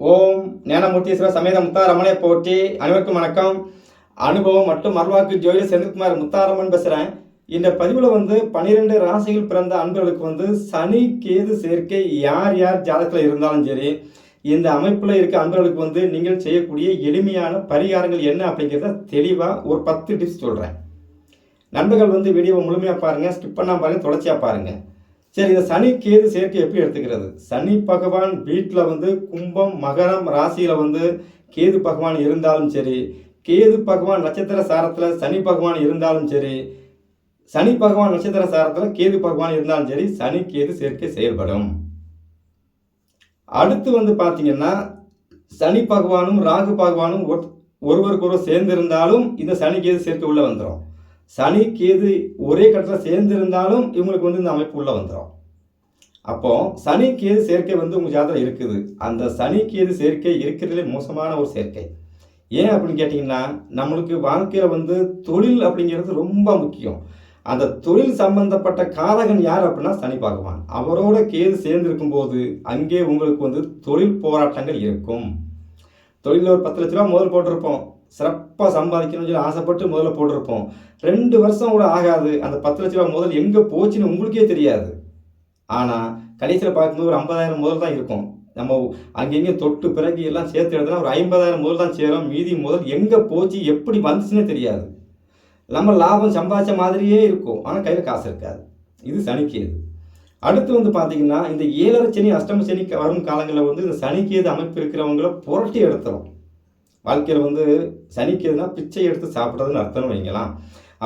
ஓம் ஞானமூர்த்தீஸ்வர சமேத முத்தாரமனை போற்றி. அனைவருக்கும் வணக்கம். அனுபவம் மற்றும் மர்வாக்கு ஜோதி செந்தில்குமார் முத்தாரமன் பேசுகிறேன் இந்த பதிவில் வந்து பன்னிரெண்டு ராசிகள் பிறந்த அன்பர்களுக்கு வந்து சனி கேது சேர்க்கை யார் யார் ஜாதகத்தில் இருந்தாலும் சரி இந்த அமைப்பில் இருக்க அன்பர்களுக்கு வந்து நீங்கள் செய்யக்கூடிய எளிமையான பரிகாரங்கள் என்ன அப்படிங்கிறத தெளிவாக ஒரு பத்து டிப்ஸ் சொல்கிறேன் நண்பர்கள் வந்து வீடியோவை முழுமையாக பாருங்கள் ஸ்கிப் பண்ணால் பாருங்கள் தொடர்ச்சியாக பாருங்கள் சரி இந்த சனி கேது சேர்க்கை எப்படி எடுத்துக்கிறது? சனி பகவான் வீட்டில் வந்து கும்பம் மகரம் ராசியில் வந்து கேது பகவான் இருந்தாலும் சரி கேது பகவான் நட்சத்திர சாரத்தில் சனி பகவான் இருந்தாலும் சரி சனி பகவான் நட்சத்திர சாரத்தில் கேது பகவான் இருந்தாலும் சரி சனி கேது சேர்க்கை செயல்படும். அடுத்து வந்து பார்த்தீங்கன்னா சனி பகவானும் ராகு பகவானும் ஒருவருக்கொருவர் சேர்ந்திருந்தாலும் இந்த சனி கேது சேர்க்கை உள்ளே வந்துடும் சனி கேது ஒரே கட்டத்தில் சேர்ந்து இருந்தாலும் இவங்களுக்கு வந்து இந்த அமைப்பு உள்ளே வந்துடும் அப்போ சனி கேது சேர்க்கை வந்து உங்கள் ஜாதகம் இருக்குது. அந்த சனி கேது சேர்க்கை இருக்கிறதுலே மோசமான ஒரு சேர்க்கை. ஏன் அப்படின்னு கேட்டிங்கன்னா நம்மளுக்கு வாழ்க்கையில் வந்து தொழில் அப்படிங்கிறது ரொம்ப முக்கியம். அந்த தொழில் சம்பந்தப்பட்ட காரகன் யார் அப்படின்னா சனி பகவான். அவரோட கேது சேர்ந்து இருக்கும்போது அங்கே உங்களுக்கு வந்து தொழில் போராட்டங்கள் இருக்கும். தொழிலில் ஒரு பத்து லட்ச ரூபா முதல் போட்டிருப்போம். சிறப்பாக சம்பாதிக்கணும்னு சொல்லி ஆசைப்பட்டு முதல்ல போட்டிருப்போம். ரெண்டு வருஷம் கூட ஆகாது. அந்த பத்து லட்ச ரூபா முதல் எங்கே போச்சுன்னு உங்களுக்கே தெரியாது. ஆனால் கடைசியில் பார்க்கும்போது ஒரு ஐம்பதாயிரம் முதல் தான் இருக்கும். நம்ம அங்கங்கே தொட்டு பிறகு எல்லாம் சேர்த்து எழுதுனா ஒரு ஐம்பதாயிரம் முதல் தான் சேரும். மீதி முதல் எங்கே போச்சு எப்படி வந்துச்சுன்னே தெரியாது. நம்ம லாபம் சம்பாதிச்ச மாதிரியே இருக்கும். ஆனால் கையில் காசு இருக்காது. இது சனிக்கேது அடுத்து வந்து பார்த்தீங்கன்னா இந்த ஏழரை சனி அஷ்டம சனி வரும் காலங்களில் வந்து இந்த சனிக்கேது அமைப்பு இருக்கிறவங்கள புரட்டி எடுத்துரும். வாழ்க்கையில் வந்து சனிக்கேதுனா பிச்சை எடுத்து சாப்பிட்றதுன்னு அர்த்தம் வைங்களாம்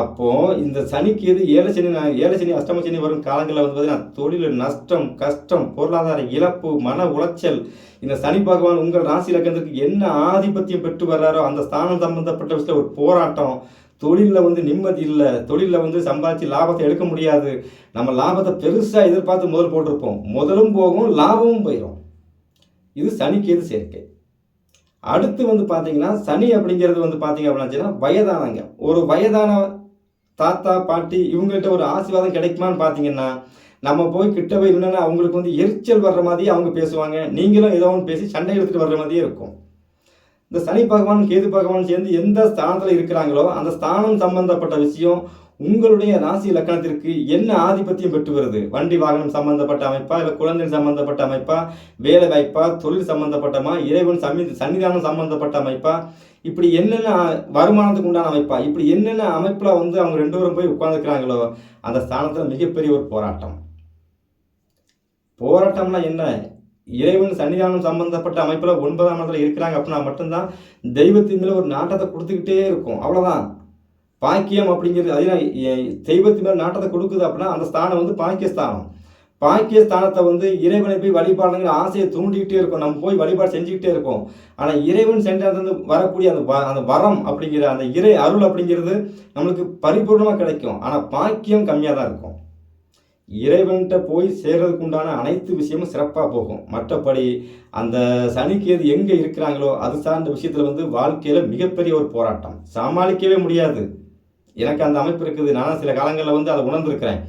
அப்போது இந்த சனிக்கேது ஏழை சனி ஏழை சனி அஷ்டம சனி வரும் காலங்களில் வந்து பார்த்தீங்கன்னா தொழில் நஷ்டம் கஷ்டம் பொருளாதார இழப்பு மன உளைச்சல் இந்த சனி பகவான் உங்கள் ராசி லக்கணத்துக்கு என்ன ஆதிபத்தியம் பெற்று வர்றாரோ அந்த ஸ்தானம் சம்பந்தப்பட்ட விஷயத்தில் ஒரு போராட்டம். தொழிலில் வந்து நிம்மதி இல்லை. தொழிலில் வந்து சம்பாதிச்சு லாபத்தை எடுக்க முடியாது. நம்ம லாபத்தை பெருசாக எதிர்பார்த்து முதல் போட்டிருப்போம். முதலும் போகும் லாபமும் போயிடும் இது சனிக்கேது சேர்க்கை? அடுத்து வந்து பார்த்தீங்கன்னா சனி அப்படிங்கிறது வந்து பார்த்தீங்க அப்படின்னா வயதானங்க ஒரு வயதான தாத்தா பாட்டி இவங்கள்ட்ட ஒரு ஆசீர்வாதம் கிடைக்குமான்னு பார்த்தீங்கன்னா நம்ம போய் கிட்ட போய் இல்லைன்னா அவங்களுக்கு வந்து எரிச்சல் வர்ற மாதிரியே அவங்க பேசுவாங்க. நீங்களும் ஏதோ ஒன்று பேசி சண்டை எடுத்துகிட்டு வர்ற மாதிரியே இருக்கும். இந்த சனி பகவான் கேது பகவான் சேர்ந்து எந்த ஸ்தானத்தில் இருக்கிறாங்களோ அந்த ஸ்தானம் சம்பந்தப்பட்ட விஷயம் உங்களுடைய ராசி லக்கணத்திற்கு என்ன ஆதிபத்தியம் பெற்று வருது வண்டி வாகனம் சம்பந்தப்பட்ட அமைப்பா? இல்லை குழந்தை சம்பந்தப்பட்ட அமைப்பா? வேலை வாய்ப்பா? தொழில் சம்பந்தப்பட்டமா? இறைவன் சமி சன்னிதானம் சம்பந்தப்பட்ட அமைப்பா? இப்படி என்னென்ன வருமானத்துக்கு உண்டான அமைப்பா? இப்படி என்னென்ன அமைப்பில் வந்து அவங்க ரெண்டு பேரும் போய் உட்காந்துக்கிறாங்களோ அந்த ஸ்தானத்தில் மிகப்பெரிய ஒரு போராட்டம். போராட்டம்னா என்ன? இறைவன் சன்னிதானம் சம்பந்தப்பட்ட அமைப்பில் ஒன்பதாம் இடத்துல இருக்கிறாங்க அப்படின்னா மட்டும்தான் தெய்வத்தின் மேலே ஒரு நாட்டத்தை கொடுத்துக்கிட்டே இருக்கும். அவ்வளோதான் பாக்கியம் அப்படிங்கிறது அதே தெய்வத்தின் மேலே நாட்டத்தை கொடுக்குது அப்படின்னா அந்த ஸ்தானம் வந்து பாக்கியஸ்தானம். பாக்கியஸ்தானத்தை வந்து இறைவனை போய் வழிபாடுங்கிற ஆசையை தூண்டிக்கிட்டே இருக்கும். நம்ம போய் வழிபாடு செஞ்சுக்கிட்டே இருக்கோம். ஆனால் இறைவன் சென்றது வரக்கூடிய அந்த வ- அந்த வரம் அப்படிங்கிற அந்த இறை அருள் அப்படிங்கிறது நம்மளுக்கு பரிபூர்ணமாக கிடைக்கும். ஆனால் பாக்கியம் கம்மியாக தான் இருக்கும். இறைவன்கிட்ட போய் சேர்றதுக்கு உண்டான அனைத்து விஷயமும் சிறப்பாக போகும். மற்றபடி அந்த சனிக்கேது எங்கே இருக்கிறாங்களோ அது சார்ந்த விஷயத்தில் வந்து வாழ்க்கையில் மிகப்பெரிய ஒரு போராட்டம். சமாளிக்கவே முடியாது. எனக்கு அந்த அமைப்பு இருக்குது. நானும் சில காலங்களில் வந்து அதை உணர்ந்திருக்கிறேன்.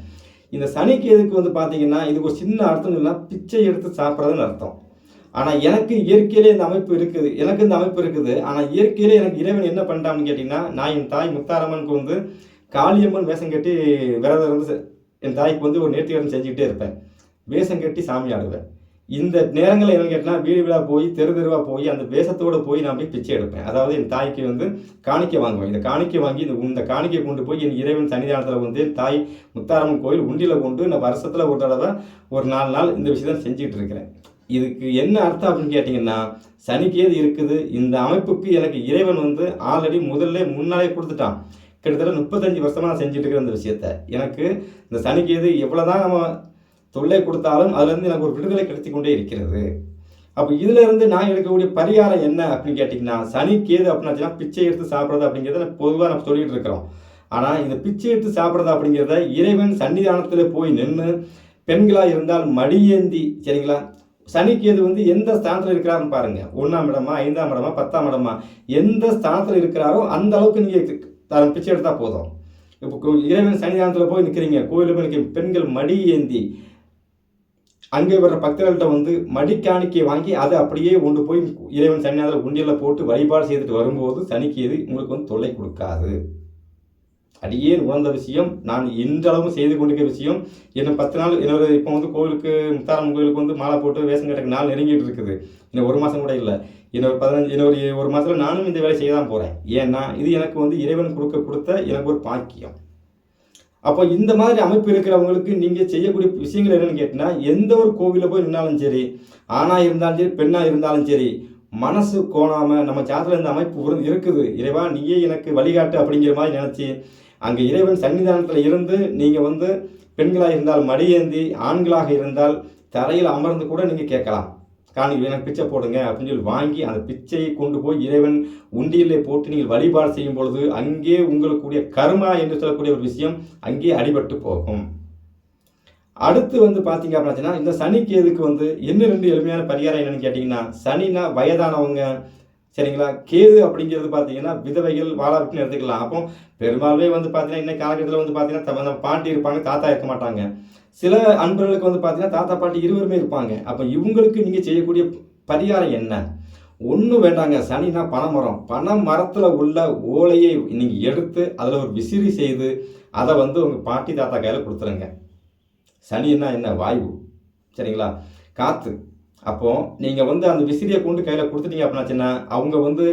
இந்த சனிக்கு எதுக்கு வந்து பார்த்தீங்கன்னா இதுக்கு ஒரு சின்ன அர்த்தம் இல்லைன்னா பிச்சை எடுத்து சாப்பிட்றதுன்னு அர்த்தம். ஆனால் எனக்கு இயற்கையிலே இந்த அமைப்பு இருக்குது. எனக்கு இந்த அமைப்பு இருக்குது. ஆனால் இயற்கையிலே எனக்கு இறைவன் என்ன பண்ணிட்டான்னு கேட்டிங்கன்னா நான் என் தாய் முத்தாரம்மனுக்கு வந்து காளியம்மன் வேஷம் கட்டி விரதம் இருந்து செ- என் தாய்க்கு வந்து ஒரு நேர்த்திக்கடன் செஞ்சுக்கிட்டே இருப்பேன். வேஷம் கட்டி சாமி ஆடுவேன். இந்த நேரங்களில் என்னன்னு கேட்டால் வீடு வீடாக போய் தெரு தெருவாக போய் அந்த வேஷத்தோடு போய் நான் போய் பிச்சை எடுப்பேன். அதாவது என் தாய்க்கு வந்து காணிக்கை வாங்குவேன். இந்த காணிக்கை வாங்கி இந்த இந்த காணிக்கை கொண்டு போய் என் இறைவன் சன்னிதானத்தில் வந்து என் தாய் முத்தாரம்மன் கோயில் உண்டியில் கொண்டு நான் வருஷத்தில் ஒரு தடவை ஒரு நாலு நாள் இந்த விஷயத்தை செஞ்சுட்டு இருக்கிறேன். இதுக்கு என்ன அர்த்தம் அப்படின்னு கேட்டிங்கன்னா சனிக்கேது இருக்குது? இந்த அமைப்புக்கு எனக்கு இறைவன் வந்து ஆல்ரெடி முதல்ல முன்னாலே கொடுத்துட்டான். கிட்டத்தட்ட முப்பத்தஞ்சு வருஷமாக நான் செஞ்சுட்டு இருக்கிற அந்த விஷயத்த. எனக்கு இந்த சனிக்கேது எவ்வளோதான் நம்ம தொல்லை கொடுத்தாலும் அதுலேருந்து எனக்கு ஒரு விடுதலை கிடைத்து கொண்டே இருக்கிறது. அப்போ இதுல இருந்து நான் எடுக்கக்கூடிய பரிகாரம் என்ன அப்படின்னு கேட்டிங்கன்னா சனி கேது அப்படின்னாச்சுன்னா பிச்சை எடுத்து சாப்பிட்றது அப்படிங்கிறத பொதுவாக நம்ம சொல்லிட்டு இருக்கிறோம். ஆனால் இந்த பிச்சை எடுத்து சாப்பிட்றது அப்படிங்கிறத இறைவன் சன்னிதானத்தில் போய் நின்று பெண்களாக இருந்தால் மடியேந்தி சரிங்களா? சனிக்கேது வந்து எந்த ஸ்தானத்தில் இருக்கிறாருன்னு பாருங்க. ஒன்றாம் இடமா ஐந்தாம் இடமா பத்தாம் இடமா எந்த ஸ்தானத்தில் இருக்கிறாரோ அந்த அளவுக்கு நீங்கள் பிச்சை எடுத்தால் போதும். இப்போ இறைவன் சன்னிதானத்தில் போய் நிற்கிறீங்க கோயிலில் போய் நிற்கிறீங்க பெண்கள் மடி ஏந்தி அங்கே வர்ற பக்தர்கள்ட்ட வந்து மடிக்காணிக்கை வாங்கி அதை அப்படியே கொண்டு போய் இறைவன் சன்னியாதில் உண்டியலில் போட்டு வழிபாடு செய்துட்டு வரும்போது சனிக்கேது உங்களுக்கு வந்து தொல்லை கொடுக்காது. அடியே உணர்ந்த விஷயம். நான் இன்றளவும் செய்து கொண்டிருக்க விஷயம். இன்னும் பத்து நாள் என்னோட இப்போ வந்து கோவிலுக்கு முத்தாரம் கோவிலுக்கு வந்து மாலை போட்டு வேஷம் கட்டுக்கு நாள் நெருங்கிட்டு இருக்குது. இன்னும் ஒரு மாதம் கூட இல்லை. இன்னொரு பதினஞ்சு இன்னொரு ஒரு மாதத்தில் நானும் இந்த வேலை செய்ய தான் போகிறேன் ஏன்னா இது எனக்கு வந்து இறைவன் கொடுக்க கொடுத்த எனக்கு ஒரு பாக்கியம். அப்போ இந்த மாதிரி அமைப்பு இருக்கிறவங்களுக்கு நீங்கள் செய்யக்கூடிய விஷயங்கள் என்னென்னு கேட்டிங்கன்னா எந்த ஒரு கோவிலில் போய் நின்னாலும் சரி ஆணாக இருந்தாலும் சரி பெண்ணாக இருந்தாலும் சரி மனசு கோணாமல் நம்ம சாத்தில் இந்த அமைப்பு இருக்குது. இறைவா நீயே எனக்கு வழிகாட்டு அப்படிங்கிற மாதிரி நினச்சி அங்கே இறைவன் சன்னிதானத்தில் இருந்து நீங்கள் வந்து பெண்களாக இருந்தால் மடியேந்தி ஆண்களாக இருந்தால் தரையில் அமர்ந்து கூட நீங்கள் கேட்கலாம். காணி எனக்கு பிச்சை போடுங்க அப்படின்னு சொல்லி வாங்கி அந்த பிச்சையை கொண்டு போய் இறைவன் உண்டியலை போட்டு நீங்கள் வழிபாடு செய்யும் பொழுது அங்கே உங்களுக்குரிய கர்மா என்று சொல்லக்கூடிய ஒரு விஷயம் அங்கே அடிபட்டு போகும். அடுத்து வந்து பார்த்தீங்க அப்படின்னா இந்த சனி கேதுக்கு வந்து என்ன ரெண்டு எளிமையான பரிகாரம் என்னன்னு கேட்டிங்கன்னா சனினா வயதானவங்க சரிங்களா? கேது அப்படிங்கிறது பார்த்தீங்கன்னா விதவைகள் வாழாவிட்டுன்னு எடுத்துக்கலாம். அப்போ பெரும்பாலுமே வந்து பார்த்தீங்கன்னா இன்னைக்கு காலகட்டத்தில் வந்து பார்த்தீங்கன்னா தம்ம- நம்ம பாட்டி இருப்பாங்க தாத்தா இருக்க மாட்டாங்க. சில அன்பர்களுக்கு வந்து பார்த்தீங்கன்னா தாத்தா பாட்டி இருவருமே இருப்பாங்க. அப்போ இவங்களுக்கு நீங்கள் செய்யக்கூடிய பரிகாரம் என்ன? ஒன்றும் வேண்டாங்க. சனினா பனைமரம். பனை மரத்தில் உள்ள ஓலையை நீங்கள் எடுத்து அதில் ஒரு விசிறி செய்து அதை வந்து உங்கள் பாட்டி தாத்தா கையில் கொடுத்துருங்க. சனின்னா என்ன? வாயு சரிங்களா? காற்று அப்போது நீங்கள் வந்து அந்த விசிறியை கொண்டு கையில் கொடுத்துட்டீங்க அப்படின்னாச்சுன்னா அவங்க வந்து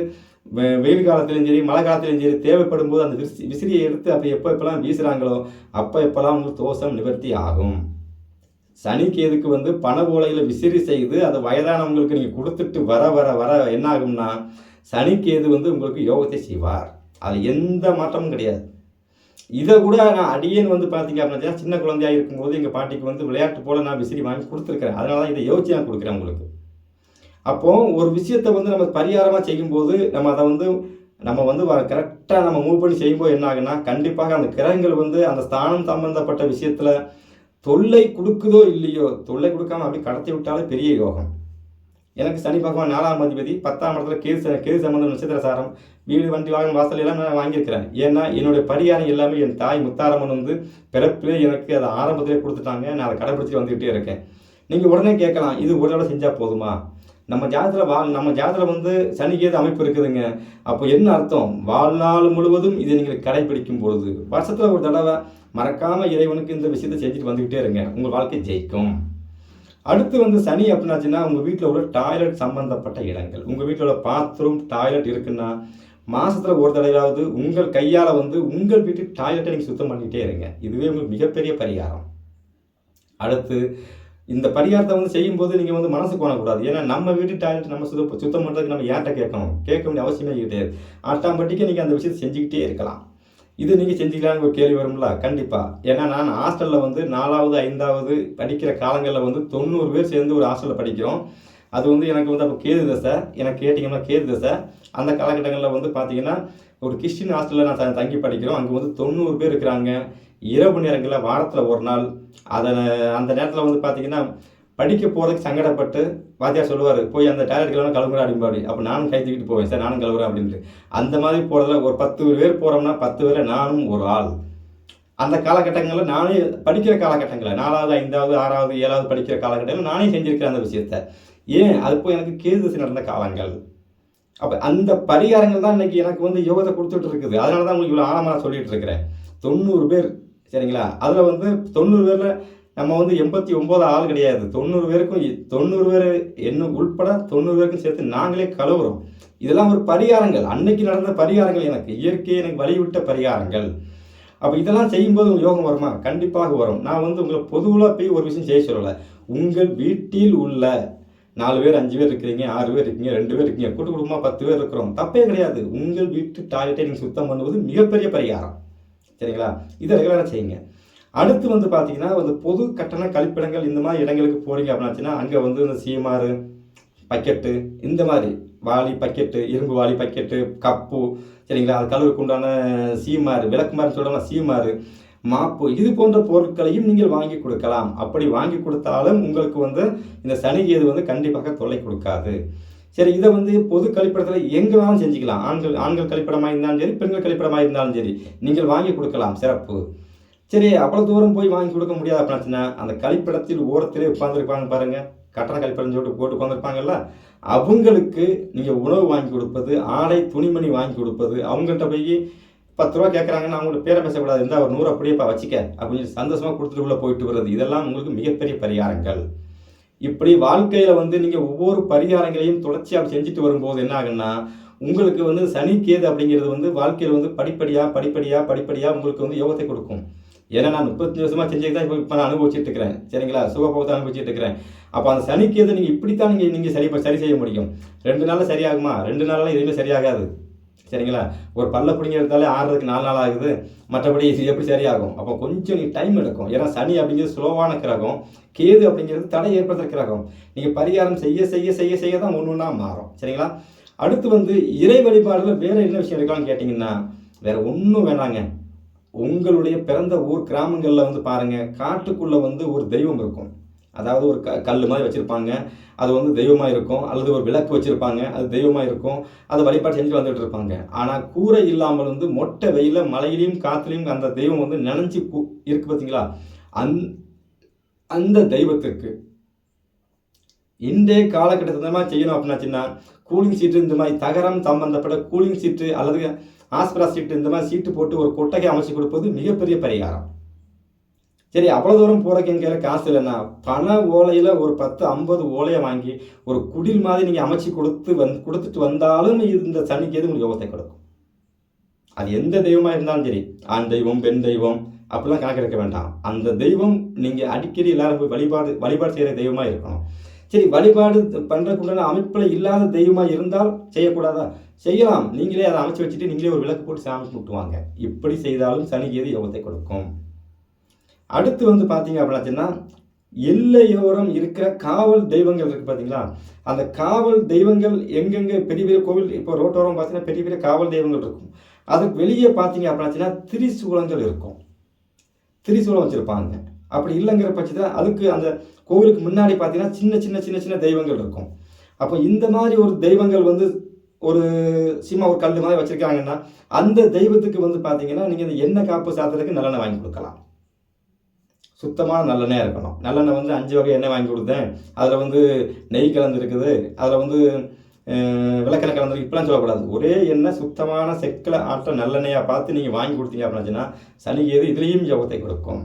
வெயில் காலத்திலும் சரி மழை காலத்திலும் சரி தேவைப்படும் போது அந்த விசி விசிறியை எடுத்து அப்போ எப்போ எப்போல்லாம் வீசுகிறாங்களோ அப்போ எப்போல்லாம் உங்களுக்கு தோஷம் நிவர்த்தி ஆகும். சனிக்கு எதுக்கு வந்து பண ஓலையில் விசிறி செய்து அதை வயதானவங்களுக்கு நீங்கள் கொடுத்துட்டு வர வர வர என்ன ஆகும்னா சனிக்கேது வந்து உங்களுக்கு யோகத்தை செய்வார். அது எந்த மாற்றமும் கிடையாது. இதை கூட நான் அடியேன்னு வந்து பார்த்தீங்க அப்படின்னா சின்ன குழந்தையா இருக்கும்போது எங்கள் பாட்டிக்கு வந்து விளையாட்டு போல் நான் விசிறி வாங்கி கொடுத்துருக்கேன் அதனால தான் இதை யோசிச்சு நான் கொடுக்குறேன் உங்களுக்கு. அப்போ ஒரு விஷயத்தை வந்து நம்ம பரிகாரமாக செய்யும்போது நம்ம அதை வந்து நம்ம வந்து கரெக்டாக நம்ம மூவ் பண்ணி செய்யும்போது என்ன ஆகுன்னா கண்டிப்பாக அந்த கிரகங்கள் வந்து அந்த ஸ்தானம் சம்பந்தப்பட்ட விஷயத்தில் தொல்லை கொடுக்குதோ இல்லையோ தொல்லை கொடுக்காம அப்படி கடத்தி விட்டாலே பெரிய யோகம். எனக்கு சனி பகவான் நாலாம் அதிபதி பத்தாம் இடத்துல கேது ச- கேது சம்பந்தம் நட்சத்திர சாரம் வீடு வண்டி வாகனம் வாசல் எல்லாம் நான் வாங்கியிருக்கிறேன். ஏன்னா என்னுடைய பரிகாரம் எல்லாமே என் தாய் முத்தாரம்மன் வந்து பிறப்பிலே எனக்கு அதை ஆரம்பத்திலே கொடுத்துட்டாங்க. நான் அதை கடைப்பிடிச்சிட்டு வந்துக்கிட்டே இருக்கேன். நீங்கள் உடனே கேட்கலாம் இது ஒரு தடவை செஞ்சால் போதுமா? நம்ம ஜாதத்தில் வாழ் நம்ம ஜாதத்தில் வந்து சனிக்கேது அமைப்பு இருக்குதுங்க. அப்போ என்ன அர்த்தம்? வாழ்நாள் முழுவதும் இதை நீங்கள் கடைபிடிக்கும் பொழுது வருஷத்தில் ஒரு தடவை மறக்காமல் இறைவனுக்கு இந்த விஷயத்தை செஞ்சுட்டு வந்துக்கிட்டே இருங்க. உங்கள் வாழ்க்கை ஜெயிக்கும். அடுத்து வந்து சனி அப்படின்னாச்சுன்னா உங்கள் வீட்டில் உள்ள டாய்லெட் சம்பந்தப்பட்ட இடங்கள். உங்கள் வீட்டில் உள்ள பாத்ரூம் டாய்லெட் இருக்குன்னா மாதத்தில் ஒரு தடவையாவது உங்கள் கையால் வந்து உங்கள் வீட்டு டாய்லெட்டை நீங்கள் சுத்தம் பண்ணிக்கிட்டே இருங்க. இதுவே உங்களுக்கு மிகப்பெரிய பரிகாரம். அடுத்து இந்த பரிகாரத்தை வந்து செய்யும்போது நீங்கள் வந்து மனசு கோணக்கூடாது. ஏன்னா நம்ம வீட்டு டாய்லெட் நம்ம சுத்தம் சுத்தம் பண்ணுறதுக்கு நம்ம ஏன்ட்ட கேட்கணும்? கேட்க வேண்டிய அவசியமே கிடையாது. ஆட்டோமேட்டிக்காக நீங்கள் அந்த விஷயத்தை செஞ்சுக்கிட்டே இருக்கலாம். இது நீங்கள் செஞ்சுக்கலான்னு ஒரு கேள்வி வரும்ல? கண்டிப்பாக ஏன்னா நான் ஹாஸ்டலில் வந்து நாலாவது ஐந்தாவது படிக்கிற காலங்களில் வந்து தொண்ணூறு பேர் சேர்ந்து ஒரு ஹாஸ்டலில் படிக்கிறோம். அது வந்து எனக்கு வந்து அப்போ கேது தசை. எனக்கு கேட்டிங்கன்னா கேது தசை. அந்த காலகட்டங்களில் வந்து பார்த்தீங்கன்னா ஒரு கிறிஸ்டின் ஹாஸ்டலில் நான் தங்கி படிக்கிறோம். அங்கே வந்து தொண்ணூறு பேர் இருக்கிறாங்க. இரவு நேரங்களில் வாரத்தில் ஒரு நாள். அதை அந்த நேரத்தில் வந்து பார்த்தீங்கன்னா படிக்க போகிறதுக்கு சங்கடப்பட்டு வாத்தியார் சொல்லுவார் போய் அந்த டாய்லெட் கழுவுற அப்படிம்பாடி அப்போ நானும் கை தூக்கிட்டு போவேன் சார் நானும் கழுவுறேன் அப்படின்ட்டு. அந்த மாதிரி போகிறதுல ஒரு பத்து பேர் போகிறோம்னா பத்து பேரில் நானும் ஒரு ஆள். அந்த காலகட்டங்களில் நானே படிக்கிற காலகட்டங்களில் நாலாவது ஐந்தாவது ஆறாவது ஏழாவது படிக்கிற காலகட்டங்களில் நானே செஞ்சிருக்கிறேன் அந்த விஷயத்த. ஏன்? அது போய் எனக்கு கேது நடந்த காலங்கள். அப்போ அந்த பரிகாரங்கள் தான் இன்றைக்கி எனக்கு வந்து யோகத்தை கொடுத்துட்டு இருக்குது. அதனால தான் உங்களுக்கு இவ்வளோ ஆழமாக சொல்லிகிட்டு இருக்கிறேன். தொண்ணூறு பேர் சரிங்களா? அதில் வந்து தொண்ணூறு பேரில் நம்ம வந்து எண்பத்தி ஒம்பது ஆள் கிடையாது. தொண்ணூறு பேருக்கும் தொண்ணூறு பேர் என்ன உள்பட தொண்ணூறு பேருக்கும் சேர்த்து நாங்களே கழுவுறோம். இதெல்லாம் ஒரு பரிகாரங்கள். அன்னைக்கு நடந்த பரிகாரங்கள் எனக்கு. இயற்கையை எனக்கு வழிவிட்ட பரிகாரங்கள். அப்போ இதெல்லாம் செய்யும்போது உங்களுக்கு யோகம் வருமா? கண்டிப்பாக வரும். நான் வந்து உங்களை பொதுவாக போய் ஒரு விஷயம் செய்ய சொல்லலை. உங்கள் வீட்டில் உள்ள நாலு பேர் அஞ்சு பேர் இருக்கிறீங்க ஆறு பேர் இருக்கீங்க ரெண்டு பேர் இருக்கீங்க கூட்டு குடும்பமாக பத்து பேர் இருக்கிறோம். தப்பே கிடையாது. உங்கள் வீட்டு டாய்லெட்டை நீங்கள் சுத்தம் பண்ணுவது மிகப்பெரிய பரிகாரம். சரிங்களா? இதை ரெகுலராக செய்யுங்க. அடுத்து வந்து பார்த்தீங்கன்னா வந்து பொது கட்டண கழிப்பிடங்கள் இந்த மாதிரி இடங்களுக்கு போகிறீங்க அப்படின்னாச்சுன்னா அங்கே வந்து இந்த சீமாறு பக்கெட்டு இந்த மாதிரி வாளி பக்கெட்டு இரும்பு வாளி பக்கெட்டு கப்பு சரிங்களா? அது கழுவுக்கு உண்டான சீமாறு விளக்குமாறு சொல்லலாம் சீமாறு மாப்பு இது போன்ற பொருட்களையும் நீங்கள் வாங்கி கொடுக்கலாம். அப்படி வாங்கி கொடுத்தாலும் உங்களுக்கு வந்து இந்த சனி கேது வந்து கண்டிப்பாக தொல்லை கொடுக்காது. சரி இதை வந்து பொது கழிப்பிடத்தில் எங்கே வேணாலும் செஞ்சுக்கலாம். ஆண்கள் ஆண்கள் கழிப்பிடமாக இருந்தாலும் சரி பெண்கள் கழிப்பிடமாக இருந்தாலும் சரி நீங்கள் வாங்கி கொடுக்கலாம் சிறப்பு. சரி அவ்வளோ தூரம் போய் வாங்கி கொடுக்க முடியாது அப்படின்னா அந்த கழிப்பிடத்தில் ஓரத்திலே உட்காந்துருப்பாங்க பாருங்கள் கட்டண கழிப்பிடம் சொல்லிட்டு போட்டு உட்காந்துருப்பாங்கல்ல அவங்களுக்கு நீங்கள் உணவு வாங்கி கொடுப்பது ஆடை துணிமணி வாங்கி கொடுப்பது அவங்கள்ட்ட போய் பத்து ரூபா கேட்குறாங்கன்னா அவங்கள்ட்ட பேரை பேசக்கூடாது. இருந்தால் ஒரு நூறு அப்படியேப்பா வச்சுக்க அப்படின்னு சந்தோஷமாக கொடுத்துட்டு உள்ளே போயிட்டு வர்றது இதெல்லாம் உங்களுக்கு மிகப்பெரிய பரிகாரங்கள். இப்படி வாழ்க்கையில் வந்து நீங்கள் ஒவ்வொரு பரிகாரங்களையும் தொடர்ச்சியாக செஞ்சுட்டு வரும்போது என்ன ஆகுன்னா உங்களுக்கு வந்து சனி கேது அப்படிங்கிறது வந்து வாழ்க்கையில் வந்து படிப்படியாக படிப்படியாக படிப்படியாக உங்களுக்கு வந்து யோகத்தை கொடுக்கும். ஏன்னா நான் முப்பத்தஞ்சு வருஷமாக செஞ்சு தான் இப்போ இப்போ நான் அனுபவிச்சுட்டு இருக்கிறேன். சரிங்களா? சுகபோகத்தை அனுபவிச்சுட்டு இருக்கிறேன். அப்போ அந்த சனி கேது நீங்கள் இப்படித்தான் நீங்கள் நீங்கள் சரி சரி செய்ய முடியும். ரெண்டு நாளில் சரியாகுமா? ரெண்டு நாளில் எதுவுமே சரியாகாது. சரிங்களா? ஒரு பல்ல பிடிங்க எடுத்தாலே ஆறுறதுக்கு நாலு நாள் ஆகுது. மற்றபடி எப்படி சரியாகும்? அப்போ கொஞ்சம் நீ டைம் எடுக்கும். ஏன்னா சனி அப்படிங்கிறது ஸ்லோவான கிரகம். கேது அப்படிங்கிறது தடை ஏற்படுத்துகிற கிரகம். நீங்கள் பரிகாரம் செய்ய செய்ய செய்ய செய்ய தான் ஒன்று ஒன்றா மாறும். சரிங்களா? அடுத்து வந்து இறை வழிபாடுல வேற என்ன விஷயம் இருக்கான்னு கேட்டிங்கன்னா வேற ஒன்றும் வேணாங்க. உங்களுடைய பிறந்த ஊர் கிராமங்களில் வந்து பாருங்கள் காட்டுக்குள்ளே வந்து ஒரு தெய்வம் இருக்கும். அதாவது ஒரு க கல் மாதிரி வச்சுருப்பாங்க. அது வந்து தெய்வமாக இருக்கும். அல்லது ஒரு விளக்கு வச்சுருப்பாங்க. அது தெய்வமாக இருக்கும். அதை வழிபாடு செஞ்சு வந்துட்டு இருப்பாங்க. ஆனால் கூரை இல்லாமல் வந்து மொட்டை வெயில மலையிலையும் காற்றுலையும் அந்த தெய்வம் வந்து நனைஞ்சு கு- இருக்கு பார்த்தீங்களா அந் அந்த தெய்வத்திற்கு இன்றைய காலகட்டத்தில் மாதிரி செய்யணும் அப்படின்னாச்சுன்னா கூலிங் சீட்டு இந்த மாதிரி தகரம் சம்பந்தப்பட்ட கூலிங் சீட்டு அல்லது ஆஸ்பிரா சீட்டு இந்த மாதிரி சீட்டு போட்டு ஒரு கொட்டகை அமைச்சு கொடுப்பது மிகப்பெரிய பரிகாரம். சரி அவ்வளோ தூரம் போகிறக்கு என் கையில் காசு இல்லைன்னா பண ஓலையில் ஒரு பத்து ஐம்பது ஓலையை வாங்கி ஒரு குடில் மாதிரி நீங்கள் அமைச்சு கொடுத்து வந் கொடுத்துட்டு வந்தாலும் இந்த சனிக்கு எது உங்களுக்கு யோகத்தை கொடுக்கும்? அது எந்த தெய்வமாக இருந்தாலும் சரி ஆண் தெய்வம் பெண் தெய்வம் அப்படிலாம் கணக்கெடுக்க வேண்டாம். அந்த தெய்வம் நீங்கள் அடிக்கடி எல்லாரும் போய் வழிபாடு வழிபாடு செய்கிற தெய்வமாக இருக்கணும். சரி வழிபாடு பண்ணுறக்குள்ள அமைப்பில் இல்லாத தெய்வமாக இருந்தால் செய்யக்கூடாதா? செய்யலாம். நீங்களே அதை அமைச்சு வச்சுட்டு நீங்களே ஒரு விளக்கு போட்டு சாமி கும்பிட்டுவாங்க. இப்படி செய்தாலும் சனிக்கு எது யோகத்தை கொடுக்கும்? அடுத்து வந்து பார்த்தீங்க அப்படின்னாச்சுன்னா எல்லையோரம் இருக்கிற காவல் தெய்வங்கள் இருக்குது பார்த்தீங்களா அந்த காவல் தெய்வங்கள் எங்கெங்கே பெரிய பெரிய கோவில் இப்போ ரோட்டோரம் பார்த்தீங்கன்னா பெரிய பெரிய காவல் தெய்வங்கள் இருக்கும். அதுக்கு வெளியே பார்த்தீங்க அப்படின்னாச்சுன்னா திரிசூலங்கள் இருக்கும். திரிசூலம் வச்சுருப்பாங்க. அப்படி இல்லைங்கிற பட்சத்தில் அதுக்கு அந்த கோவிலுக்கு முன்னாடி பார்த்தீங்கன்னா சின்ன சின்ன சின்ன சின்ன தெய்வங்கள் இருக்கும். அப்போ இந்த மாதிரி ஒரு தெய்வங்கள் வந்து ஒரு சிம்ம ஒரு கல் மாதிரி வச்சுருக்காங்கன்னா அந்த தெய்வத்துக்கு வந்து பார்த்தீங்கன்னா நீங்கள் இந்த எண்ணெய் காப்பு சாத்துறதுக்கு நல்லெண்ணெய் வாங்கி கொடுக்கலாம். சுத்தமான நல்லெண்ணெயாக இருக்கணும். நல்லெண்ணெய் வந்து அஞ்சு வகை எண்ணெய் வாங்கி கொடுத்தேன். அதில் வந்து நெய் கலந்துருக்குது அதில் வந்து விளக்கெண்ணெய் கலந்துருக்கு இப்படிலாம் சொல்லக்கூடாது. ஒரே எண்ணெய் சுத்தமான செக்கில் ஆட்ட நல்லெண்ணெயாக பார்த்து நீங்கள் வாங்கி கொடுத்தீங்க அப்படின்னாச்சுன்னா சனிக்கு எது இதுலேயும் யோகத்தை கொடுக்கும்.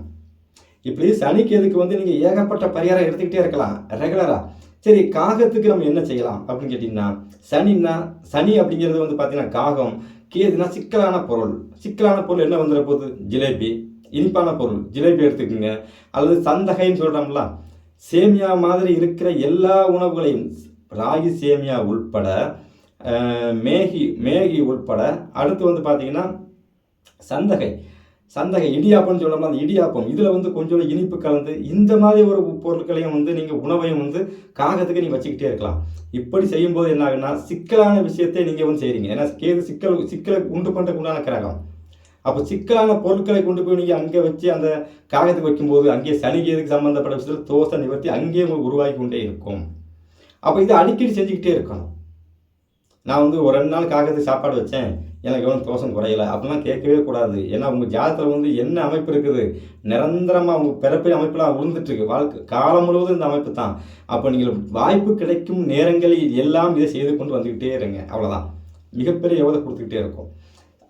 இப்படி சனிக்கு எதுக்கு வந்து நீங்கள் ஏகப்பட்ட பரிகாரம் எடுத்துக்கிட்டே இருக்கலாம். ரெகுலராக சரி காகத்துக்கு நம்ம என்ன செய்யலாம் அப்படின்னு கேட்டிங்கன்னா சனின்னா சனி அப்படிங்கிறது வந்து பார்த்தீங்கன்னா காகம் கேதுனா சிக்கலான பொருள். சிக்கலான பொருள் என்ன வந்துடுற போகுது? ஜிலேபி. இனிப்பான பொருள் ஜிலேபி எடுத்துக்கோங்க. அல்லது சந்தகைன்னு சொல்கிறோம்ல சேமியா மாதிரி இருக்கிற எல்லா உணவுகளையும் ராகி சேமியா உள்பட மேகி மேகி உள்பட அடுத்து வந்து பார்த்தீங்கன்னா சந்தகை. சந்தகை இடியாப்பம்னு சொல்லலாம் அந்த இடியாப்பம். இதில் வந்து கொஞ்சம் இனிப்பு கலந்து இந்த மாதிரி ஒரு பொருட்களையும் வந்து நீங்கள் உணவையும் வந்து காகத்துக்கு நீங்கள் வச்சுக்கிட்டே இருக்கலாம். இப்படி செய்யும்போது என்ன ஆகுன்னா சிக்கலான விஷயத்தை நீங்கள் வந்து செய்கிறீங்க ஏன்னா கேது சிக்கல் சிக்கலை உண்டு பண்ணுறதுக்குண்டான கிரகம். அப்போ சிக்கலான பொருட்களை கொண்டு போய் நீங்கள் அங்கே வச்சு அந்த காகத்துக்கு வைக்கும்போது அங்கே சனிகேதுக்கு சம்மந்தப்பட்ட விஷயத்தில் தோசை நிவர்த்தி அங்கேயே உங்களுக்கு உருவாகி கொண்டே இருக்கும். அப்போ இதை அடிக்கடி செஞ்சுக்கிட்டே இருக்கணும். நான் வந்து ஒரு ரெண்டு நாள் காகத்துக்கு சாப்பாடு வச்சேன். எனக்கு எவ்வளோ தோசம் குறையலை. அப்படிலாம் கேட்கவே கூடாது. ஏன்னா உங்கள் ஜாதத்தில் வந்து என்ன அமைப்பு இருக்குது? நிரந்தரமாக உங்கள் பிறப்பில் அமைப்பெல்லாம் விழுந்துட்டுருக்கு வாழ்க்கை காலம் முழுவதும் இந்த அமைப்பு தான். அப்போ நீங்கள் வாய்ப்பு கிடைக்கும் நேரங்களில் எல்லாம் இதை செய்து கொண்டு வந்துக்கிட்டே இருங்க. அவ்வளோதான் மிகப்பெரிய யோகத்தை கொடுத்துக்கிட்டே இருக்கும்.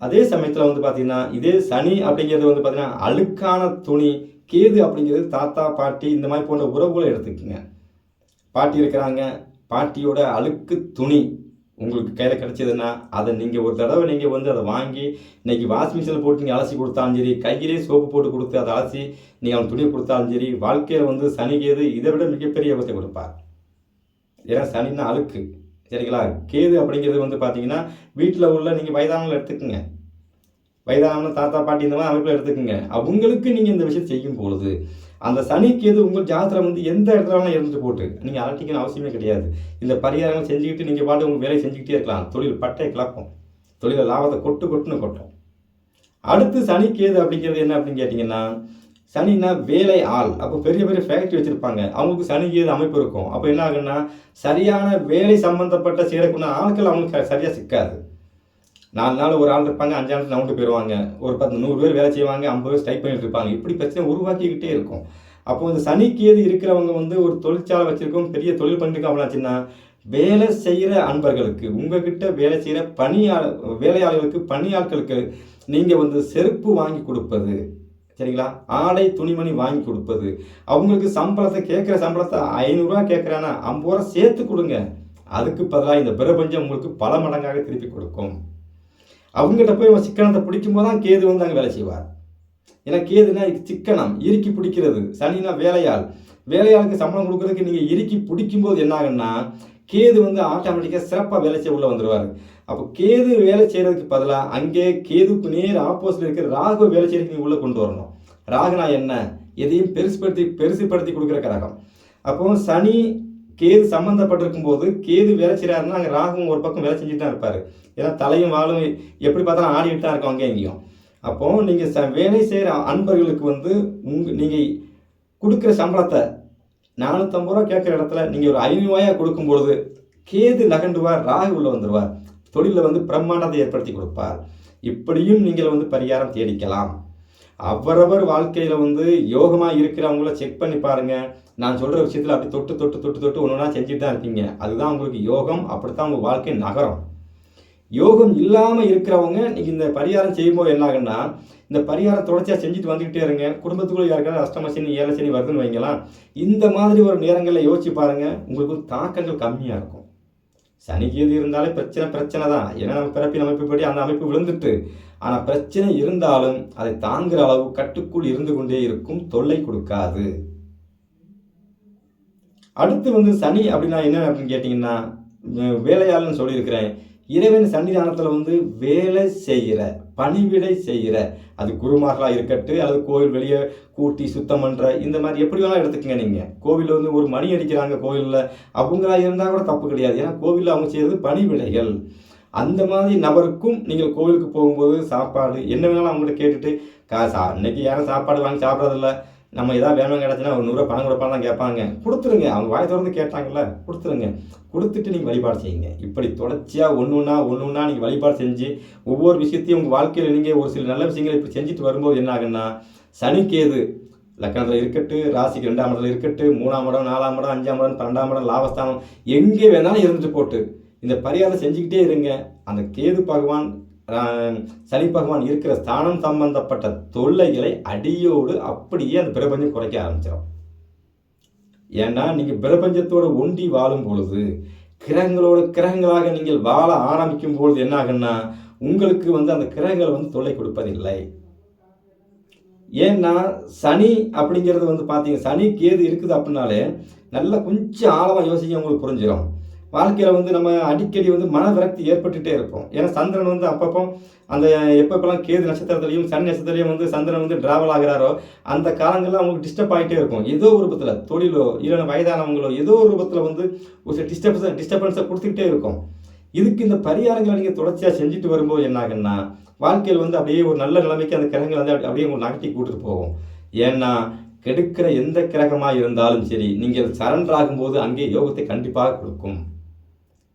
அதே சமயத்தில் வந்து பார்த்தீங்கன்னா இதே சனி அப்படிங்கிறது வந்து பார்த்தீங்கன்னா அழுக்கான துணி கேது அப்படிங்கிறது தாத்தா பாட்டி இந்த மாதிரி போன்ற உறவுகளை எடுத்துக்கோங்க. பாட்டி இருக்கிறாங்க பாட்டியோட அழுக்கு துணி உங்களுக்கு கையில் கிடச்சிதுன்னா அதை நீங்கள் ஒரு தடவை நீங்கள் வந்து அதை வாங்கி இன்றைக்கி வாஷிங் மிஷினில் போட்டு நீங்கள் அலசி கொடுத்தாலும் சரி கையிலே சோப்பு போட்டு கொடுத்து அதை அலசி நீங்கள் அவன் துணி கொடுத்தாலும் சரி வாழ்க்கையில் வந்து சனி கேது இதை விட மிகப்பெரிய விபத்தை கொடுப்பார். ஏன்னா சனின்னா அழுக்கு. சரிங்களா? கேது அப்படிங்கிறது வந்து பார்த்தீங்கன்னா வீட்டில் உள்ள நீங்கள் வயதானவங்களை எடுத்துக்கோங்க. வயதானவங்க தாத்தா பாட்டி இந்த மாதிரி அமைப்பில் எடுத்துக்கோங்க. அவங்களுக்கு நீங்கள் இந்த விஷயம் செய்யும் பொழுது அந்த சனி கேது உங்கள் ஜாதகம் வந்து எந்த இடத்துல வேணாலும் போட்டு நீங்கள் அலட்டிக்கணும் அவசியமே கிடையாது. இந்த பரிகாரங்கள் செஞ்சுக்கிட்டு நீங்கள் பாட்டு உங்கள் வேலையை செஞ்சுக்கிட்டே இருக்கலாம். தொழில் பட்டை கிளப்பம். தொழிலில் லாபத்தை கொட்டு கொட்டுன்னு கொட்டும். அடுத்து சனி கேது அப்படிங்கிறது என்ன அப்படின்னு கேட்டிங்கன்னா சனினா வேலை ஆள். அப்போ பெரிய பெரிய ஃபேக்ட்ரி வச்சுருப்பாங்க. அவங்களுக்கு சனிக்கு கேது அமைப்பு இருக்கும். அப்போ என்ன ஆகுன்னா சரியான வேலை சம்மந்தப்பட்ட செய்யக்கூடிய ஆட்கள் அவங்களுக்கு சரியாக சிக்காது. நாலு நாள் ஒரு ஆள் இருப்பாங்க அஞ்சு நாள் நவுண்டு போயிடுவாங்க ஒரு பத்து நூறு பேர் வேலை செய்வாங்க ஐம்பது பேர் ஸ்ட்ரைக் பண்ணிட்டு இருப்பாங்க. இப்படி பிரச்சனை உருவாக்கிக்கிட்டே இருக்கும். அப்போ இந்த சனிக்கு ஏது இருக்கிறவங்க வந்து ஒரு தொழிற்சாலை வச்சுருக்கோம் பெரிய தொழில் பண்ணிருக்கோம் அப்படின்னாச்சுன்னா வேலை செய்கிற அன்பர்களுக்கு உங்ககிட்ட வேலை செய்கிற பணியாளர் வேலையாளர்களுக்கு பணியாட்களுக்கு நீங்கள் வந்து செருப்பு வாங்கி கொடுப்பது சரிங்களா? ஆடை துணிமணி வாங்கி கொடுப்பது. அவங்களுக்கு சம்பளத்தை கேட்குற சம்பளத்தை ஐநூறுரூவா கேட்குறானா? ஐம்பது ரூபா சேர்த்து கொடுங்க. அதுக்கு பதிலாக இந்த பிரபஞ்சம் உங்களுக்கு பல மடங்காக திருப்பி கொடுக்கும். அவங்ககிட்ட போய் அவன் சிக்கனத்தை பிடிக்கும் போது தான் கேது வந்து அங்கே வேலை செய்வார். ஏன்னா கேதுனா சிக்கனம் இறுக்கி பிடிக்கிறது சனினா வேலையாள். வேலையாளுக்கு சம்பளம் கொடுக்கறதுக்கு நீங்கள் இறுக்கி பிடிக்கும்போது என்ன ஆகுன்னா கேது வந்து ஆட்டோமேட்டிக்காக சிறப்பாக வேலை செய்ய உள்ளே வந்துடுவார் அப்போ கேது வேலை செய்கிறதுக்கு பதிலாக அங்கே கேதுக்கு நேர் ஆப்போசிட் இருக்கிற ராகு வேலை செய்கிறதுக்கு உள்ளே கொண்டு வரணும். ராகுனா என்ன? எதையும் பெருசுப்படுத்தி பெருசுப்படுத்தி கொடுக்குற கிரகம் அப்போ சனி கேது சம்மந்தப்பட்டிருக்கும் போது கேது வேலை செய்கிறாருன்னா அங்கே ராகுவும் ஒரு பக்கம் வேலை செஞ்சுட்டு தான் இருப்பார். ஏன்னா தலையும் வாழும் எப்படி பார்த்தாலும் ஆடிட்டு தான் இருக்கும் அங்கே எங்கேயும் அப்போது நீங்கள் ச வேலை செய்கிற அன்பர்களுக்கு வந்து உங்கள் நீங்கள் கொடுக்குற சம்பளத்தை நானூற்றம்பது ரூபா கேட்குற இடத்துல நீங்கள் ஒரு ஐநூறுவாயாக கொடுக்கும்பொழுது கேது நகண்டுவார் ராகு உள்ள வந்துடுவார். தொழிலில் வந்து பிரம்மாண்டத்தை ஏற்படுத்தி கொடுப்பார். இப்படியும் நீங்கள் வந்து பரிகாரம் தேடிக்கலாம். அவரவர் வாழ்க்கையில் வந்து யோகமாக இருக்கிறவங்கள செக் பண்ணி பாருங்கள் நான் சொல்கிற விஷயத்தில் அப்படி தொட்டு தொட்டு தொட்டு தொட்டு ஒன்று ஒன்றா செஞ்சுட்டு தான் இருப்பீங்க அதுதான் உங்களுக்கு யோகம் அப்படி தான் உங்கள் வாழ்க்கை நகரம். யோகம் இல்லாமல் இருக்கிறவங்க நீங்கள் இந்த பரிகாரம் செய்யும்போது என்ன ஆகுன்னா இந்த பரிகாரம் தொடர்ச்சியாக செஞ்சுட்டு வந்துக்கிட்டே இருங்க. குடும்பத்துக்குள்ள யாருக்காவது அஷ்டம சனி ஏழை சனி வருதுன்னு வைங்களாம் இந்த மாதிரி ஒரு நேரங்களில் யோசிச்சு பாருங்கள் உங்களுக்கு தாக்கங்கள் கம்மியாக இருக்கும். சனிக்கு எது இருந்தாலே பிரச்சனை பிரச்சனை தான். ஏன்னா நம்ம பிறப்பின் அமைப்புப்படி அந்த அமைப்பு விழுந்துட்டு. ஆனால் பிரச்சனை இருந்தாலும் அதை தாங்குகிற அளவு கட்டுக்குள் இருந்து கொண்டே இருக்கும் தொல்லை கொடுக்காது. அடுத்து வந்து சனி அப்படின்னா என்ன அப்படின்னு கேட்டிங்கன்னா வேலையாளன்னு சொல்லியிருக்கிறேன். இறைவன் சன்னிதானத்தில் வந்து வேலை செய்கிற பணிவிடை செய்கிற அது குருமார்களாக இருக்கட்டு அல்லது கோவில் வெளியே கூட்டி சுத்தம் பண்ணுற இந்த மாதிரி எப்படி வேணாலும் எடுத்துக்கங்க நீங்கள் கோவிலில் வந்து ஒரு மணி அடிக்கிறாங்க கோவிலில் அவங்களா இருந்தால் கூட தப்பு கிடையாது. ஏன்னா கோவிலில் அவங்க செய்கிறது பணிவிடைகள். அந்த மாதிரி நபருக்கும் நீங்கள் கோவிலுக்கு போகும்போது சாப்பாடு என்ன வேணாலும் அவங்கள்ட்ட கேட்டுட்டு கா சா இன்னைக்கு யாரும் சாப்பாடு வாங்கி சாப்பிட்றதில்ல. நம்ம ஏதாவது வேணும் கிடச்சுன்னா ஒரு நூறுரூவா பணம் கொடுப்பாங்க கேட்பாங்க. கொடுத்துருங்க. அவங்க வாய் திறந்து கேட்டாங்கல்ல கொடுத்துருங்க. கொடுத்துட்டு நீங்கள் வழிபாடு செய்யுங்க. இப்படி தொடர்ச்சியாக ஒன்று ஒன்றா ஒன்று ஒன்றா நீங்கள் வழிபாடு செஞ்சு ஒவ்வொரு விஷயத்தையும் உங்கள் வாழ்க்கையில் நீங்கள் ஒரு சில நல்ல விஷயங்களை இப்படி செஞ்சுட்டு வரும்போது என்ன ஆகுன்னா சனிக்கேது லக்கணத்தில் இருக்கட்டு ராசிக்கு ரெண்டாம் இடத்துல இருக்கட்டு மூணாம் இடம் நாலாம் இடம் அஞ்சாம் இடம் பன்னெண்டாம் இடம் லாபஸ்தானம் எங்கே வேணாலும் இருந்துட்டு போட்டு இந்த பரிகாரம் செஞ்சுக்கிட்டே இருங்க. அந்த கேது பகவான் சனி பகவான் இருக்கிற ஸ்தானம் சம்பந்தப்பட்ட தொல்லைகளை அடியோடு அப்படியே அந்த பிரபஞ்சம் குறைக்க ஆரம்பிச்சிடும் ஏன்னா நீங்கள் பிரபஞ்சத்தோட ஒண்டி வாழும் பொழுது கிரகங்களோட கிரகங்களாக நீங்கள் வாழ ஆரம்பிக்கும் பொழுது என்ன ஆகுன்னா உங்களுக்கு வந்து அந்த கிரகங்கள் வந்து தொல்லை கொடுப்பதில்லை. ஏன்னா சனி அப்படிங்கிறது வந்து பார்த்தீங்க சனி கேது இருக்குது அப்படின்னாலே நல்லா கொஞ்சம் ஆழமாக யோசிக்க உங்களுக்கு புரிஞ்சிடும் வாழ்க்கையில் வந்து நம்ம அடிக்கடி வந்து மன விரக்தி ஏற்பட்டுகிட்டே இருப்போம். ஏன்னா சந்திரன் வந்து அப்பப்போ அந்த எப்பப்பெல்லாம் கேது நட்சத்திரத்துலையும் சனி நட்சத்திரத்துலையும் வந்து சந்திரன் வந்து டிராவல் ஆகிறாரோ அந்த காலங்களில் அவங்களுக்கு டிஸ்டர்ப் ஆகிட்டே இருக்கும். ஏதோ ஒரு ரூபத்தில் தொழிலோ இல்லைன்னா வயதானவங்களோ ஏதோ ஒரு ரூபத்தில் வந்து ஒரு சில டிஸ்டர்பன்ஸ் டிஸ்டர்பன்ஸை கொடுத்துக்கிட்டே இருக்கும். இதுக்கு இந்த பரிகாரங்களை நீங்கள் தொடர்ச்சியாக செஞ்சுட்டு வரும்போது என்ன ஆகுன்னா வாழ்க்கையில் வந்து அப்படியே ஒரு நல்ல நிலைமைக்கு அந்த கிரகங்கள் வந்து அப்படியே உங்களுக்கு நகட்டி கூட்டிட்டு போகும். ஏன்னா கெடுக்கிற எந்த கிரகமாக இருந்தாலும் சரி நீங்கள் சரண்டர் ஆகும்போது அங்கே யோகத்தை கண்டிப்பாக கொடுக்கும்.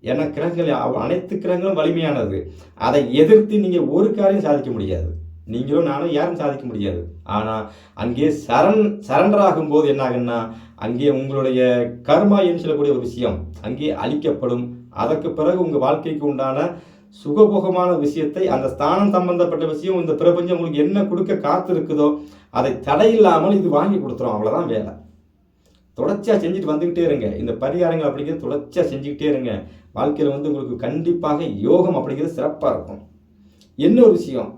ஏன்னா கிரகங்கள் அனைத்து கிரகங்களும் வலிமையானது. அதை எதிர்த்து நீங்கள் ஒரு காரியம் சாதிக்க முடியாது. நீங்களும் நானும் யாரும் சாதிக்க முடியாது. ஆனால் அங்கே சரண் சரண்டர் ஆகும்போது என்ன ஆகுன்னா அங்கே உங்களுடைய கர்மா என்று சொல்லக்கூடிய ஒரு விஷயம் அங்கே அழிக்கப்படும். அதற்கு பிறகு உங்கள் வாழ்க்கைக்கு உண்டான சுகபோகமான விஷயத்தை அந்த ஸ்தானம் சம்பந்தப்பட்ட விஷயம் இந்த பிரபஞ்சம் உங்களுக்கு என்ன கொடுக்க காத்து இருக்குதோ அதை தடையில்லாமல் இது வாங்கி கொடுத்துரும். அவ்வளோதான் வேலை. தொடர்ச்சியாக செஞ்சுட்டு வந்துக்கிட்டே இருங்க. இந்த பரிகாரங்கள் அப்படிங்கிறது தொடர்ச்சியாக செஞ்சுக்கிட்டே இருங்க. வாழ்க்கையில் வந்து உங்களுக்கு கண்டிப்பாக யோகம் அப்படிங்கிறது சிறப்பாக இருக்கும். என்ன ஒரு விஷயம்?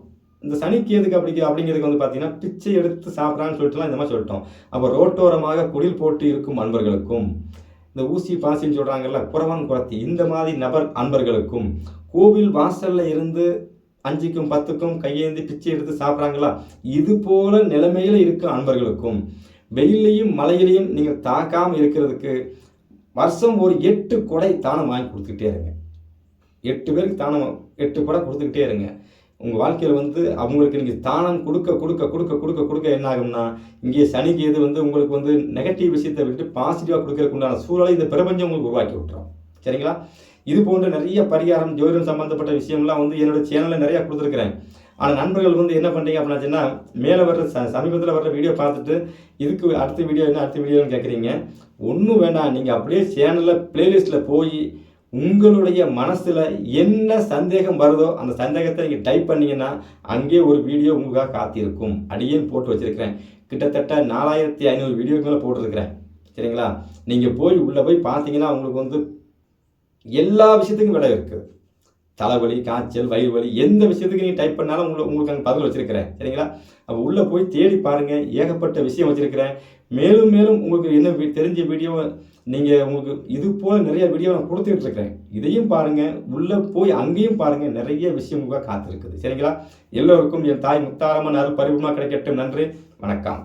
இந்த சனிக்கேதுக்கு அப்படி அப்படிங்கிறதுக்கு வந்து பார்த்தீங்கன்னா பிச்சை எடுத்து சாப்பிட்றான்னு சொல்லிட்டுலாம் இந்த மாதிரி சொல்லிட்டோம். அப்போ ரோட்டோரமாக குடில் போட்டு இருக்கும் அன்பர்களுக்கும் இந்த ஊசி பாசின்னு சொல்கிறாங்கல்ல குறவன் குறத்தி இந்த மாதிரி நபர் அன்பர்களுக்கும் கோவில் வாசலில் இருந்து அஞ்சுக்கும் பத்துக்கும் கையேந்தி பிச்சை எடுத்து சாப்பிட்றாங்களா? இது போல நிலைமையில் இருக்கும் அன்பர்களுக்கும் வெயிலையும் மழையிலையும் நீங்கள் தாக்காமல் இருக்கிறதுக்கு வருஷம் ஒரு எட்டு கொடை தானம் வாங்கி கொடுத்துக்கிட்டே இருங்க. எட்டு பேருக்கு தானம் எட்டு கொடை கொடுத்துக்கிட்டே இருங்க. உங்கள் வாழ்க்கையில் வந்து அவங்களுக்கு நீங்கள் தானம் கொடுக்க கொடுக்க கொடுக்க கொடுக்க கொடுக்க என்ன ஆகும்னா இங்கே சனிக்கு எது வந்து உங்களுக்கு வந்து நெகட்டிவ் விஷயத்தை விட்டு பாசிட்டிவாக கொடுக்கறதுக்கு உண்டான சூழலை இந்த பிரபஞ்சம் உங்களுக்கு உருவாக்கி விட்டுரும். சரிங்களா? இது போன்ற நிறைய பரிகாரம் ஜோதிடம் சம்பந்தப்பட்ட விஷயம்லாம் வந்து என்னோட சேனலில் நிறையா கொடுத்துருக்குறேன். ஆனால் நண்பர்கள் வந்து என்ன பண்ணுறீங்க அப்படின்னாச்சுன்னா மேலே வர்ற ச சமீபத்தில் வர்ற வீடியோ பார்த்துட்டு இதுக்கு அடுத்த வீடியோ என்ன அடுத்த வீடியோன்னு கேட்குறீங்க ஒன்றும் வேண்டாம் நீங்கள் அப்படியே சேனலில் ப்ளேலிஸ்ட்டில் போய் உங்களுடைய மனசில் என்ன சந்தேகம் வருதோ அந்த சந்தேகத்தை நீங்கள் டைப் பண்ணிங்கன்னா அங்கேயே ஒரு வீடியோ உங்களுக்காக காத்திருக்கும். அப்படியே போட்டு வச்சுருக்கிறேன். கிட்டத்தட்ட நாலாயிரத்தி ஐநூறு வீடியோக்கு மேலே போட்டிருக்கிறேன். சரிங்களா? நீங்கள் போய் உள்ளே போய் பார்த்தீங்கன்னா உங்களுக்கு வந்து எல்லா விஷயத்துக்கும் விடை இருக்குது தலைவலி காய்ச்சல் வயிறு வலி எந்த விஷயத்துக்கு நீங்கள் டைப் பண்ணாலும் உங்களுக்கு உங்களுக்கு அங்கே பதில் வச்சுருக்கிறேன். சரிங்களா? அப்போ உள்ளே போய் தேடி பாருங்கள் ஏகப்பட்ட விஷயம் வச்சுருக்கிறேன். மேலும் மேலும் உங்களுக்கு என்ன தெரிஞ்ச வீடியோ நீங்கள் உங்களுக்கு இது போல் நிறைய வீடியோ நான் கொடுத்துக்கிட்டு இருக்கிறேன். இதையும் பாருங்கள் உள்ளே போய் அங்கேயும் பாருங்கள் நிறைய விஷயம் உங்களுக்காக காத்திருக்குது. சரிங்களா? எல்லோருக்கும் என் தாய் முத்தாரமாக அருள் பரிபமாக கிடைக்கட்டும். நன்றி. வணக்கம்.